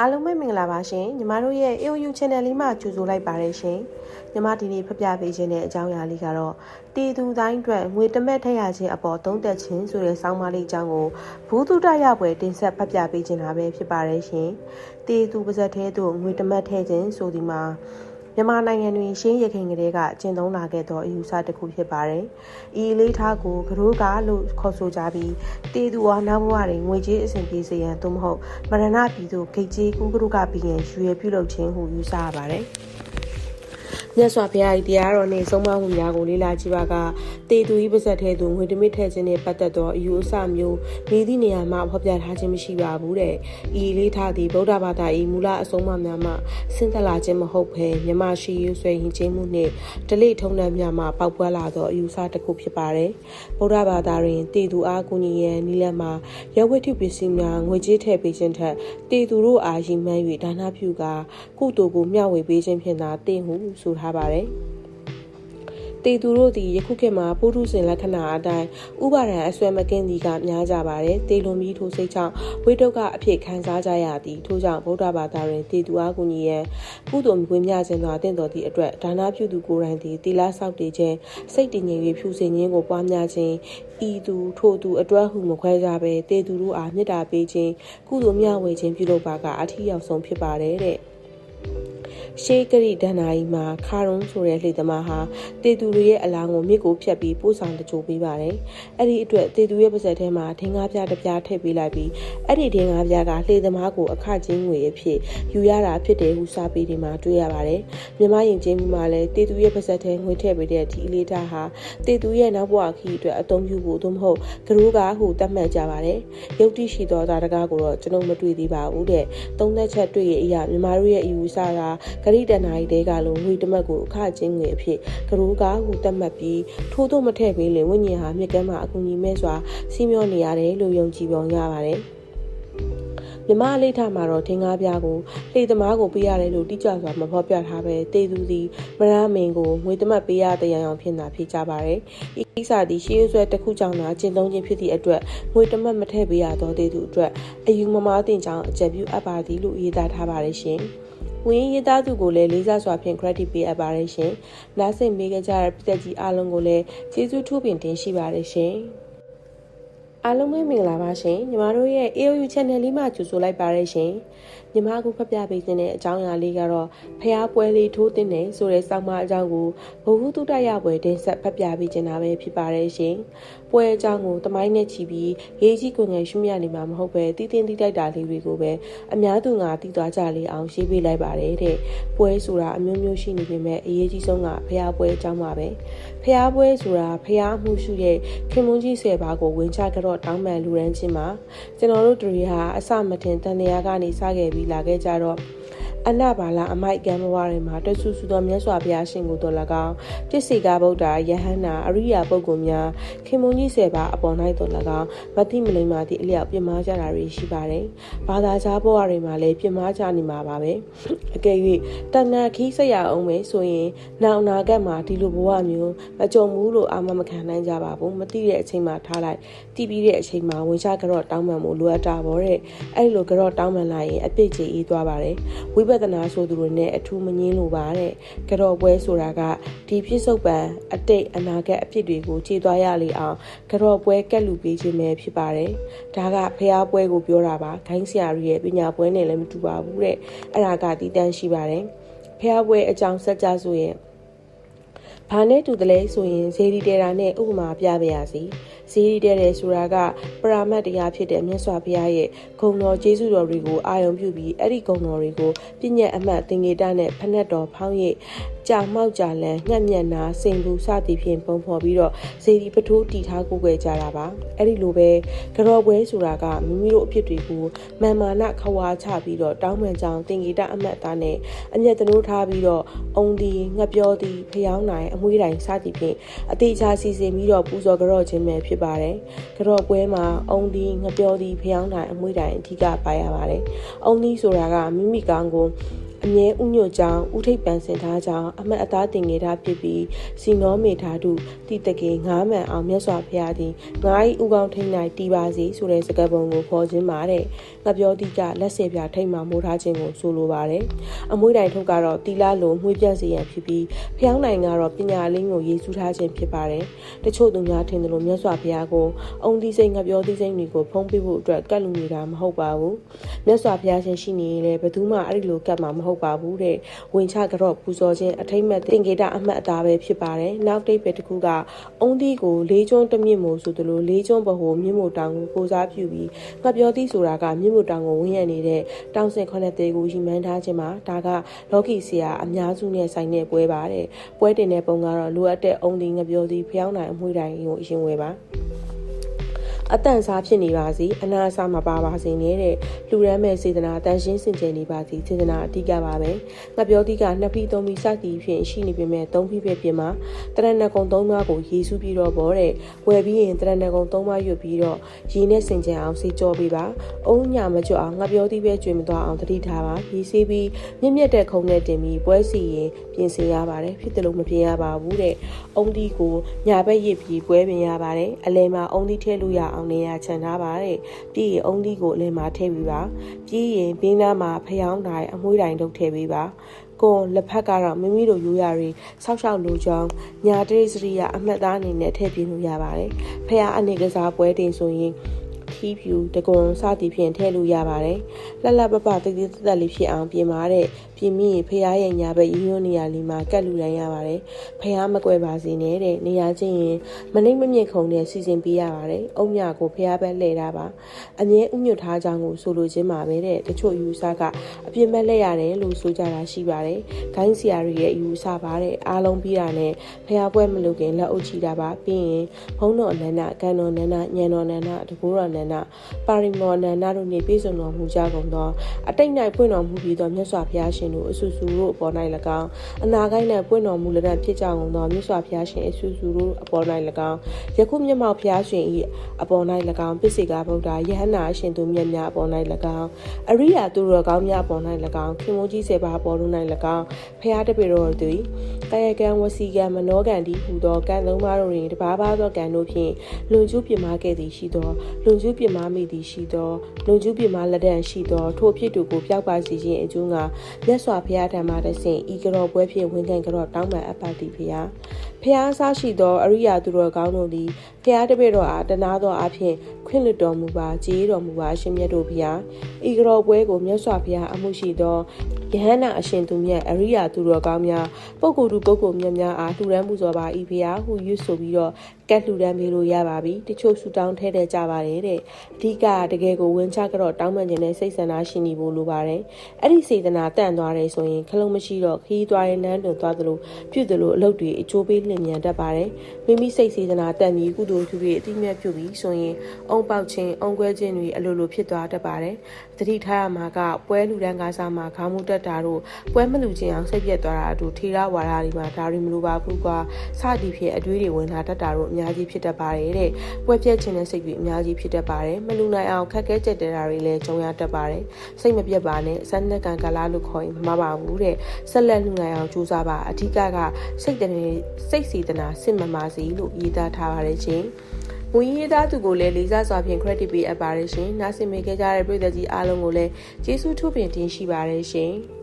အားလုံးပဲမင်္ဂလာပါရှင်ညီမတို့ရဲ့ AOU Channel လေးမှာကြိုဆိုလိုက်ပါတယ်ရှင်ညီမဒီနေ့ဖျက်ပြပေးခြင်းတဲ့အကြောင်းအရာလေးကတော့တည်သူတိုင်းအတွက်ငွေတမက်ထက်ရခြင်းအပေါ်သုံးသက်ခြင်းဆိုတဲ့စောင်းမလေးအကြောင်းကိုဘူးတုတရပွဲတင်ဆက်ဖျက်ပြပေးခြင်းတာပဲဖြစ်ပါတယ်ရှင်တည်သူပါဇက်သေးသူငွေတမက်ထည့်ခြင်းဆိုဒီမှာ မြန်မာနိုင်ငံတွင်ရှင်းရခင်ကလေးကကျင့်သုံးလာခဲ့သောအယူဆတစ်ခုဖြစ်ပါတယ်။ဤလေးထားကိုကရိုးကားလို့ခေါ်ဆိုကြပြီးတေသူဝါနာဘဝတွင်ငွေကြေးအဆင်ပြေစေရန်သို့မဟုတ်မရဏပြည်သို့ဂိတ်ကြီးကူးကရုကပြီးရင်ရွေပြုလုပ်ခြင်းဟုယူဆရပါတယ်။ မြတ်စွာဘုရား၏တရားတော်နှင့်ဆုံးမမှုများကိုလေ့လာကြည့်ပါကတေသူ၏ပါဇက်ထဲသို့ငွေတမစ်ထည့်ခြင်းနှင့်ပတ်သက်သောအယူအဆမျိုးမိသည့်နေရာမှဖော်ပြထားခြင်းမရှိပါဘူးတဲ့။ဤလေးထားသည့်ဗုဒ္ဓဘာသာ၏မူလအဆုံးအမများမှဆင်းသက်လာခြင်းမဟုတ်ဘဲမြမရှိရွဆွေရင်ချင်းမှုနှင့်ဒလိထုံနှံများမှပေါက်ပွားလာသောအယူအဆတစ်ခုဖြစ်ပါတယ်။ဗုဒ္ဓဘာသာတွင်တေသူအားကူညီရန်နိလတ်မှာရဝတ္ထုပစ္စည်းများငွေကြေးထည့်ပေးခြင်းထက်တေသူတို့အားရည်မှန်း၍ဒါနပြုကာကုသိုလ်ကိုမျှဝေပေးခြင်းဖြင့်သာတင့်ဟုဆိုထားပါတယ်။တေသူတို့သည်ယခုခေတ်မှာပုထုဇဉ်လက္ခဏာအတိုင်းဥပါဒံအဆွဲမကင်းသည်ကများကြပါတယ်တေလွန်ပြီးထိုစိတ်ကြောင့်ဝိတုက အဖြစ်ခံစားကြရသည်ထို့ကြောင့်ဗုဒ္ဓဘာသာတွင်တေသူအားကူညီရန်ကုသိုလ်ဝေမျှခြင်းသာတင့်တော်သည့်အတွက်ဒါနပြုသူကိုယ်တိုင်သည်တိလဆောက်တည်ခြင်းစိတ်တည်ငြိမ်၍ဖြူစင်ခြင်းကိုပွားများခြင်းဤသူထိုသူအတွက်ဟုမခွဲကြဘဲတေသူတို့အားမေတ္တာပေးခြင်းကုသိုလ်မျှဝေခြင်းပြုလုပ်ပါကအထီးရောက်ဆုံးဖြစ်ပါတယ်တဲ့ ရှေးကရိဒဏ္ဍာရီမှာခါရုံးဆိုတဲ့လှေသမားဟာတေသူတွေရဲ့အလောင်းကိုမြစ်ကိုဖြတ်ပြီးပို့ဆောင်တကြိုပေးပါတယ်။အဲ့ဒီအတွက်တေသူရဲ့ပါဇက်ထဲမှာထင်းကားပြားတစ်ပြားထည့်ပေးလိုက်ပြီးအဲ့ဒီထင်းကားပြားကလှေသမားကိုအခချင်းငွေအဖြစ်ယူရတာဖြစ်တယ်ဟုစာပေတွေမှာတွေ့ရပါတယ်။မြမရင်ချင်းမှာလည်းတေသူရဲ့ပါဇက်ထဲငွေထည့်ပေးတဲ့ဒီအလေးထားဟာတေသူရဲ့နောက်ဘဝခီးအတွက်အသုံးပြုဖို့သို့မဟုတ်ကရိုးကားဟုသတ်မှတ်ကြပါတယ်။ရုပ်တိရှိသောသားတကားကိုတော့ကျွန်တော်မတွေ့သေးပါဘူးတဲ့။သုံးသက်ချက်တွေ့ရအရာမြမတို့ရဲ့အယူဆတာဂရိတန်နာရီတဲကလုံးငွေတမက်ကိုအခချင်းငွေအဖြစ်ကရိုးကားဟုသတ်မှတ်ပြီးထိုးတော့မထည့်ပေးလင်ဝိညာဉ်ဟာမြက်ကမ်းမှာအကူအညီမဲ့စွာစီးမျောနေရတယ်လို့ယုံကြည်ပုံရပါတယ်မြမအလေးထားမှာတော့ထင်ကားပြားကိုလှေသမားကိုပေးရတယ်လို့တိကျစွာမဖော်ပြထားပဲတေသူသည်မရမင်ကိုငွေတမတ်ပေးရတဲ့ရန်အောင်ဖြစ်တာဖြစ်ကြပါတယ်။ဤကိစ္စသည်ရှေးရွှဲတစ်ခုကြောင့်သာကျင့်သုံးခြင်းဖြစ်သည့်အတွက်ငွေတမတ်မထည့်ပေးရသောတေသူအတွက်အယူမမားတင်ကြောင်းအကြံပြုအပ်ပါသည်လို့ရေးသားထားပါတယ်ရှင်။ ဝင်းရေးသားသူကိုလည်းလေးစားစွာဖြင့် credit ပေးအပ်ပါတယ်ရှင်။နားဆင်ပေးကြတဲ့ပြည်သက်ကြီးအားလုံးကိုလည်းကျေးဇူးထူးပင်တင်ရှိပါတယ်ရှင်။အားလုံးပဲမင်္ဂလာပါရှင်ညီမတို့ရဲ့ AOU channel လေးမှာကြိုဆိုလိုက်ပါရရှင်ညီမအခုဖတ်ပြပေးခြင်းတဲ့အကြောင်းအရာလေးကတော့ဖျားပွဲလေးထိုးတင်တယ်ဆိုတဲ့စောင့်မအကြောင်းကိုဘဝတုတ္တရပွဲတင်ဆက်ဖတ်ပြပေးခြင်းတာပဲဖြစ်ပါတယ်ရှင်ပွဲအကြောင်းကိုတမိုင်းနဲ့ချီပြီးရေးကြီးကွန်ငယ်ရှုမြနေမှာမဟုတ်ပဲတည်တင်းတိတိုက်တာလေးတွေကိုပဲအများသူငါတည်သွားကြလေအောင်ရေးပေးလိုက်ပါတယ်တဲ့ပွဲဆိုတာအမျိုးမျိုးရှိနေပေမဲ့အရေးကြီးဆုံးကဖျားပွဲအကြောင်းပါပဲဖျားပွဲဆိုတာဖျားမှုရှုရဲ့ခင်မွန်းကြီးဆယ်ပါးကိုဝင်ချကြတော့တောင်းပန်လူရန်ချင်းမှာကျွန်တော်တို့တွေဟာအစမတင်တန်တရားကနေစခဲ့ပြီးလာခဲ့ကြတော့ အနဘာလာအမိုက်ကံဘဝတွေမှာတဆူဆူသောမြတ်စွာဘုရားရှင်ကိုတော်၎င်းပြစ်စီကဗုဒ္ဓယဟန္တာအရိယာပုဂ္ဂိုလ်များခင်မုန်ကြီးဆယ်ပါအပေါ်၌တော်၎င်းမတိမလိမ္မာသည့်အလျောက်ပြမကြတာတွေရှိပါတယ်။ဘာသာခြားဘဝတွေမှာလည်းပြမကြနေမှာပါပဲ။အကယ်၍တဏ္ဍခီးဆက်ရအောင်ပဲဆိုရင်နောင်နာကမှာဒီလိုဘဝမျိုးမကြုံဘူးလို့အာမမခံနိုင်ကြပါဘူး။မသိတဲ့အချိန်မှာထားလိုက်တည်ပြီးတဲ့အချိန်မှာဝင်ချကြော့တောင်းပန်မှုလိုအပ်တာပေါ့တဲ့။အဲ့လိုကြော့တောင်းပန်လိုက်ရင်အပြစ်ကြီးအေးသွားပါတယ်။ဝိပဿနာဆိုသူတွေနဲ့အထူးမငင်းလိုပါတဲ့ကြော့ပွဲဆိုတာကဒီပြစ္ဆုတ်ပံအတိတ်အနာဂတ်အဖြစ်တွေကိုခြေသွားရလေအောင်ကြော့ပွဲကက်လူပေးခြင်းပဲဖြစ်ပါတယ်။ဒါကဖျားပွဲကိုပြောတာပါ။ခိုင်းဆရာကြီးရဲ့ပညာပွဲနဲ့လည်းမတူပါဘူးတဲ့။အဲ့ဒါကတည်တန်းရှိပါတယ်။ဖျားပွဲအကြောင်းဆက်ကြဆိုရင် ဘာနဲ့တူတယ်လဲဆိုရင်ဇေဒီတေရာနဲ့ဥပမာပြပါရစီဇေဒီတေတယ်ဆိုတာကပရာမတ်တရားဖြစ်တဲ့မြတ်စွာဘုရားရဲ့ဂုဏ်တော်ကျေးဇူးတော်တွေကိုအာရုံပြုပြီးအဲ့ဒီဂုဏ်တော်တွေကိုပြည့်ညက်အမှတ်သင်္ကေတနဲ့ဖက်နှက်တော်ဖောင်းရိပ် ကြာမောက်ကြာလန်ငှက်မျက်နာစိန်ဘူးစသည်ဖြင့်ပုံဖော်ပြီးတော့ဇေဒီပထိုးတီထားကိုွယ်ကြတာပါအဲ့ဒီလိုပဲကြော်ပွဲဆိုတာကမိမိတို့အဖြစ်တွေကိုမာမာနခဝါချပြီးတော့တောင်းပန်ကြောင်သင်္ကေတအမှတ်သားနဲ့အမျက်တနိုးထားပြီးတော့အုံဒီငှက်ပြောသည်ဖျောင်းနိုင်အမွှေးတိုင်စသည်ဖြင့်အသေးချာစီစဉ်ပြီးတော့ပူဇော်ကြော့ခြင်းပဲဖြစ်ပါတယ်ကြော့ပွဲမှာအုံဒီငှက်ပြောသည်ဖျောင်းနိုင်အမွှေးတိုင်အဓိကပါရပါတယ်အုံဒီဆိုတာကမိမိကောင်းကို အမြဲဥညွတ်ကြောင်းဥထိပ်ပန်ဆင်ထားကြောင်းအမတ်အသားတင်ငယ်ထားဖြစ်ပြီးစီနောမေထားတုတိတကေငားမှန်အောင်မြတ်စွာဘုရားသည်ငါးဤဥကောင်းထိန်၌တီးပါစီဆိုတဲ့စကားပုံကိုဖော်ခြင်းပါတဲ့ငါပြောတိကလက်စေပြထိတ်မှမိုးထားခြင်းကိုဆိုလိုပါတယ်အမွှေးတိုင်ထုတ်ကတော့တီလာလိုမှွေးပြန့်စေရန်ဖြစ်ပြီးဖျောင်းနိုင်ကတော့ပညာလင်းကိုရေးဆူးထားခြင်းဖြစ်ပါတယ်တချို့သူများထင်တယ်လို့မြတ်စွာဘုရားကိုအုံသီးစိတ်ငါပြောသီးစိတ်တွေကိုဖုံးပြဖို့အတွက်ကတ်လူနေတာမဟုတ်ပါဘူး မြတ်စွာဘုရားရှင်ရှိနေရင်လည်းဘယ်သူမှအဲ့ဒီလိုကတ်မှာမဟုတ်ပါဘူးတဲ့ဝင်ချကတော့ပူဇော်ခြင်းအထိမ့်မဲ့တင်ကေတအမှတ်အသားပဲဖြစ်ပါတယ်နောက်တိတ်ပဲတစ်ခုကအုံသီးကိုလေးကျွန်းတစ်မြင့်မို့ဆိုသလိုလေးကျွန်းဘဟုမြင့်မို့တောင်ကိုကိုစားပြုပြီးငါပြောသီးဆိုတာကမြင့်မို့တောင်ကိုဝင်းရနေတဲ့တောင်စင်ခွနဲ့တေကိုရီမန်းထားခြင်းမှာဒါကလောကီဆရာအများစုနဲ့ဆိုင်တဲ့ပွဲပါတဲ့ပွဲတင်တဲ့ပုံကတော့လိုအပ်တဲ့အုံသီးငါပြောသီးဖျောင်းနိုင်အမွှေးတိုင်းကိုအရင်ဝယ်ပါ အတန်စားဖြစ်နေပါစေအနာအစားမပါပါစေနဲ့တဲ့လူရမ်းမဲ့စေတနာတန်ရှင်းစင်ကြယ်နေပါစေစေတနာအဓိကပါပဲငါပြောတိကနှစ်ဖီသုံးဖီစသည်ဖြင့်ရှိနေပေမဲ့သုံးဖီပဲပြင်မှာတရဏဂုံသုံးပါးကိုယေရှုပြီးတော့ဗောတဲ့ဝယ်ပြီးရင်တရဏဂုံသုံးပါးရွတ်ပြီးတော့ရေနဲ့စင်ကြယ်အောင်စေကြောပေးပါအုံညာမကြွအောင်ငါပြောတိပဲကျွေမသွားအောင်တတိထားပါရေစေးပြီးမြင့်မြတ်တဲ့ခုံနဲ့တင်ပြီးပွဲစီရင်ပြင်ဆင်ရပါတယ်ဖြစ်တယ်လို့မပြင်ရပါဘူးတဲ့အုံဒီကိုညာဘက်ရစ်ပြီးပွဲပြင်ရပါတယ်အလဲမှာအုံဒီထဲလို့ရအောင်နေရာချန်ထားပါတဲ့ပြီးရင်အုံဒီကိုအလဲမှာထည့်ပြီးပါပြီးရင်ဘင်းသားမှာဖျောင်းတိုင်းအမွှေးတိုင်းလုပ်ထည့်ပေးပါကိုလက်ဖက်ကတော့မိမိတို့ရိုးရာတွေဆောက်ရှောက်လိုကြောင်းညာတရိစရိယအမှတ်သားအနေနဲ့ထည့်ပြလို့ရပါတယ်ဖះအနေကစားပွဲတင်ဆိုရင် ထီးဖြူတကွန်စသည်ဖြင့်ထည့်လို့ရပါတယ်လှလှပပတိတိတက်တက်လေးဖြစ်အောင်ပြင်ပါတဲ့ပြင်မိရင်ဖះရဲ့ညာဘက်ရိုးရိုးနေရာလေးမှာကတ်လူတိုင်းရပါတယ်ဖះမကွဲပါစေနဲ့တဲ့နေရာချင်းရင်မနှိမ့်မမြင့်ခုံနဲ့စီစဉ်ပေးရပါတယ်အုံမြကိုဖះဘက်လှည့်တာပါအမြဲဥညွတ်ထားကြောင်းကိုဆိုလိုခြင်းပါပဲတဲ့တချို့ယူဆကအပြင်ဘက်လှည့်ရတယ်လို့ဆိုကြတာရှိပါတယ်ဂိုင်းစီယာရီရဲ့ယူဆပါတဲ့အားလုံးပြီးတာနဲ့ဖះပွဲမလုပ်ခင်လက်အုပ်ချီတာပါပြီးရင်ဘုံတော်နန္ဒကန်တော်နန္ဒညံတော်နန္ဒတကူတော်နန္ဒပါရိမောနန္ဒတို့နှင့်ပြည့်စုံတော်မူကြကုန်သောအတိတ်၌ပွင့်တော်မူပြီးသောမြတ်စွာဘုရားရှင်တို့အဆူဆူတို့အပေါ်၌၎င်းအနာဂိုင်း၌ပွင့်တော်မူလတဲ့ဖြစ်ကြကုန်သောမြတ်စွာဘုရားရှင်အဆူဆူတို့အပေါ်၌၎င်းယခုမျက်မှောက်ဘုရားရှင်၏အပေါ်၌၎င်းပစ္စေကဗုဒ္ဓယဟန္တာအရှင်သူမြတ်များအပေါ်၌၎င်းအရိယာသူတော်ကောင်းများအပေါ်၌၎င်းခင်မိုးကြီးစေပါအပေါ်တို့၌၎င်းဘုရားတပည့်တော်တို့ကာယကံဝစီကံမနောကံဒီဟူသောကံသုံးပါးတို့တွင်တပါးပါးသောကံတို့ဖြင့်လွန်ကျူးပြမခဲ့သည်ရှိသောလွန်ကျူးပြမမိသည်ရှိသောလွန်ကျူးပြမလက်ဒံရှိသောထိုဖြစ်တို့ကိုပျောက်ပါစေခြင်းအကျိုးငါမြတ်စွာဘုရားဓမ္မတဆင့်ဤကတော်ပွဲဖြင့်ဝန်ခံကြတော်တောင်းပန်အပ်ပါသည်ဖျားဖျားစားရှိသောအရိယာသူတော်ကောင်းတို့သည်ဖျားတပည့်တော်အားတနာသောအဖြစ်ခွင့်လွတ်တော်မူပါကြေးတော်မူပါရှင်မြတ်တို့ဖျားဤကတော်ပွဲကိုမြတ်စွာဘုရားအမှုရှိသောယဟန္တာအရှင်သူမြတ်အရိယာသူတော်ကောင်းများပုဂ္ဂိုလ်သူပုဂ္ဂိုလ်မြတ်များအားလှူဒန်းမှုစောပါဤဖျားဟုရွတ်ဆိုပြီးတော့ကတ်လှူဒန်းပေးလို့ရပါပြီတချို့ဆူတောင်းထဲတဲ့ကြပါတယ်တဲ့အဓိကတကယ်ကိုဝင်ချကတော့တောင်းပန်ခြင်းနဲ့စိတ်ဆန္ဒရှိနေဖို့လိုပါတယ်အဲ့ဒီစေတနာတန့်သွားတယ်ဆိုရင်ခလုံးမရှိတော့ခီးသွားရင်လမ်းတွင်သွားသလိုပြုသလိုအလုပ်တွေအချိုးပေးလင်မြန်တတ်ပါတယ်မိမိစိတ်စေတနာတန့်ပြီးကုသိုလ်သူတွေအတိမြတ်ပြုပြီးဆိုရင်အုံပေါက်ခြင်းအုံကွဲခြင်းတွေအလိုလိုဖြစ်သွားတတ်ပါတယ်သတိထားရမှာကပွဲလူတန်းကားစားမှာခေါင်းမူတက်တာတို့ပွဲမလူခြင်းအောင်စိတ်ပြက်သွားတာတို့ထေရဝါဒတွေမှာဒါတွေမလိုပါဘူးကွာစသည်ဖြင့်အတွေးတွေဝင်လာတတ်တာတို့အများကြီးဖြစ်တတ်ပါတယ်တဲ့ပွဲပြက်ခြင်းနဲ့စိတ်တွေအများကြီးဖြစ်တတ်ပါတယ်မလူနိုင်အောင်ခက်ခဲကြက်တဲတာတွေလည်းကြုံရတတ်ပါတယ်စိတ်မပြတ်ပါနဲ့စနက်ကံကလာလို့ခေါ်ရင်မမပါဘူးတဲ့ဆက်လက်လူနိုင်အောင်ကြိုးစားပါအဓိကကစိတ်တနေစိတ်စီတနာစစ်မမာစီလို့ရေးသားထားပါတယ်ချင်းမူရင်းသားသူကိုလည်းလေးစားစွာဖြင့် credit ပေးအပ်ပါတယ်ရှင်။နားဆင်မိခဲ့ကြတဲ့ပရိသတ်ကြီးအားလုံးကိုလည်းကျေးဇူးထူးပင်တင်ရှိပါတယ်ရှင်။